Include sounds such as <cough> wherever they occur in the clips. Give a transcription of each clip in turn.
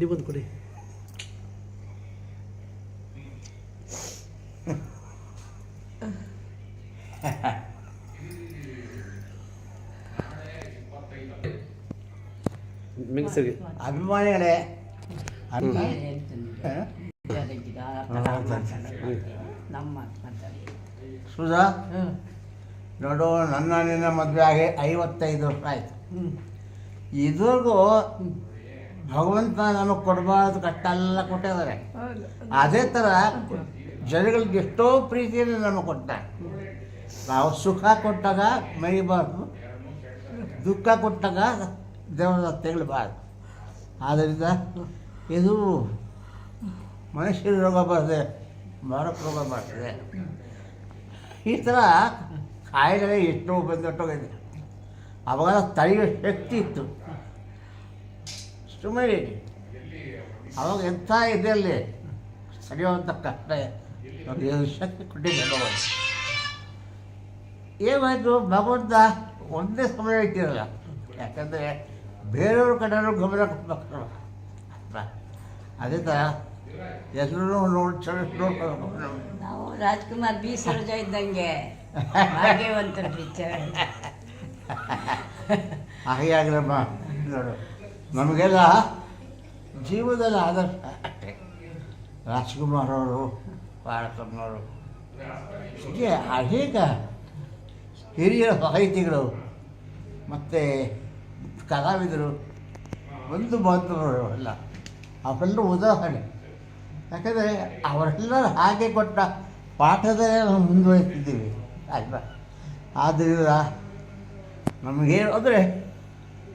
ನೀವೊಂದು ಕೊಡಿ ಅಭಿಮಾನಿಗಳೇ ಸುಧಾ ನೋಡು ನನ್ನ ನಿನ್ನ ಮದುವೆ ಆಗಿ ಐವತ್ತೈದು ವರ್ಷ ಆಯ್ತು ಇದ್ರಿಗೂ ಇದುವರೆಗೂ ಭಗವಂತ ನಮಗೆ ಕೊಡಬಾರ್ದು ಕಟ್ಟಲ್ಲ ಕೊಟ್ಟಿದ್ದಾರೆ. ಅದೇ ಥರ ಜನಗಳಿಗೆ ಎಷ್ಟೋ ಪ್ರೀತಿಯನ್ನು ನಮಗೆ ಕೊಟ್ಟ ನಾವು ಸುಖ ಕೊಟ್ಟಾಗ ಮರಿಬಾರ್ದು ದುಃಖ ಕೊಟ್ಟಾಗ ದೇವರ ತೆಗಳಬಾರ್ದು ಆದ್ದರಿಂದ ಇದು ಮನುಷ್ಯರ ರೋಗ ಬರ್ತದೆ ಮಾರಕ ರೋಗ ಬರ್ತದೆ ಈ ಥರ ಕಾಯಿಲೆ ಎಷ್ಟೋ ಬಂದೊಟ್ಟೋಗಿದೆ. ಅವಾಗ ತಳಿ ಶಕ್ತಿ ಇತ್ತು. ಸುಮ್ಮನೆ ಅವಾಗ ಎಂಥ ಅಲ್ಲಿ? ಸರಿಯುವಂಥ ಕಷ್ಟ ಶಕ್ತಿ ಕೊಟ್ಟಿದ್ದೆ ಭಗವಂತ ಏನಾಯಿತು? ಭಗವಂತ ಒಂದೇ ಸಮಯ ಇಟ್ಟಿರಲ್ಲ. ಯಾಕಂದರೆ ಬೇರೆಯವ್ರ ಕಡೆಯೂ ಗಮನ ಕೊಡ್ಬೇಕು ಅಲ್ವಾ? ಅದೇ ಥರ ಎಲ್ಲರೂ ನೋಡಿ ಚಲೋ ನೋಡ್ಕೊಂಡು ನಾವು ರಾಜ್ಕುಮಾರ್ ಬಿ ಸರೋಜ ಇದ್ದಂಗೆ. ಭಾಗ್ಯವಂತರ ಪಿಕ್ಚರ್ <laughs> ಹಾಗೆ ಆಗಲಮ್ಮ ನೋಡು. ನಮಗೆಲ್ಲ ಜೀವನದಲ್ಲಿ ಆದರ್ಶ. ರಾಜ್ಕುಮಾರ್ ಅವರು ಭಾರತಮ್ಮನವರು ಹೀಗೆ ಅನೇಕ ಹಿರಿಯ ಸಾಹಿತಿಗಳು, ಮತ್ತು ಕಲಾವಿದರು, ಒಂದು ಬಂದವರು ಎಲ್ಲ ಅವೆಲ್ಲ ಉದಾಹರಣೆ. ಯಾಕಂದರೆ ಅವರೆಲ್ಲರೂ ಹಾಗೆ ಕೊಟ್ಟ ಪಾಠದಲ್ಲೇ ನಾವು ಮುಂದುವರಿತಿದ್ದೀವಿ, ಅಲ್ವಾ? ಆದ್ದರಿಂದ ನಮಗೇನು ಅಂದರೆ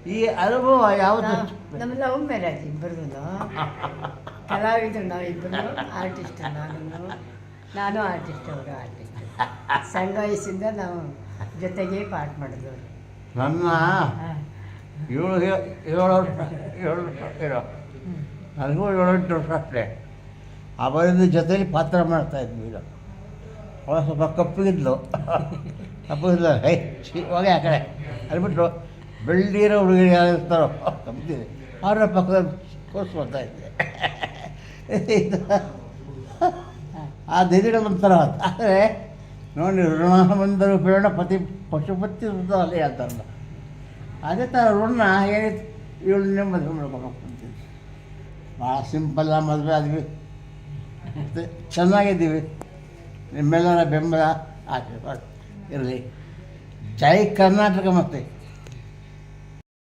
ಈ ಅನುಭವ ಯಾವುದು? ನಮ್ಮ ಲವ್ ಮ್ಯಾರೇಜ್ ಇಬ್ಬರು ಕಲಾವಿದರು ನಾವು ಇಬ್ಬರು ಆರ್ಟಿಸ್ಟ್ ನಾನು ನಾನು ಆರ್ಟಿಸ್ಟ್ ಅವರು ಆರ್ಟಿಸ್ಟ್ ಸಣ್ಣ ವಯಸ್ಸಿಂದ ನಾವು ಜೊತೆಗೆ ಪಾಠ ಮಾಡಿದವರು ನನ್ನ ಏಳು ಏಳು ವರ್ಷ ಏಳು ಇರೋ. ನನಗೂ ಏಳೆಂಟು ವರ್ಷ ಅಷ್ಟೇ. ಅವರಿಂದ ಜೊತೆಲಿ ಪಾತ್ರ ಮಾಡ್ತಾ ಇದ್ವಿ ಈಗ. ಅವಳು ಸ್ವಲ್ಪ ಕಪ್ಪಗಿದ್ಲು ಕಪ್ಪಗಿದ್ಲು ಹೇ ಹೋಗಿ ಆ ಕಡೆ. ಅನ್ಬಿಟ್ಟು ಬೆಳ್ಳಿರೋ ಹುಡುಗರು ಯಾರು ಇರ್ತಾರೋ? ಅವರ ಪಕ್ಕದಲ್ಲಿ ಬರ್ತಾ ಇದ್ದೆ. ಇದು. ಆ ದಿಧಿಡ ಒಂಥರ ಆದರೆ ನೋಡಿ ಋಣ ಬಂದರು ಪ್ರೇರಣ ಪತಿ, ಪಶುಪತಿ ಅಲ್ಲಿ ಅಂತಾರಲ್ಲ ಅದೇ ಥರ ಋಣ ಏನಿತ್ತು? ಇವಳನ್ನೇ ಮದುವೆ ಮಾಡ್ಕೊಂಡು ಭಾಳ ಸಿಂಪಲ್ಲ ಮದುವೆ ಆದ್ವಿ. ಚೆನ್ನಾಗಿದ್ದೀವಿ. ನಿಮ್ಮೆಲ್ಲರ ಬೆಂಬಲ. ಆಶೀರ್ವಾದ. ಇರಲಿ. ಜೈ ಕರ್ನಾಟಕ ಮತ್ತೆ.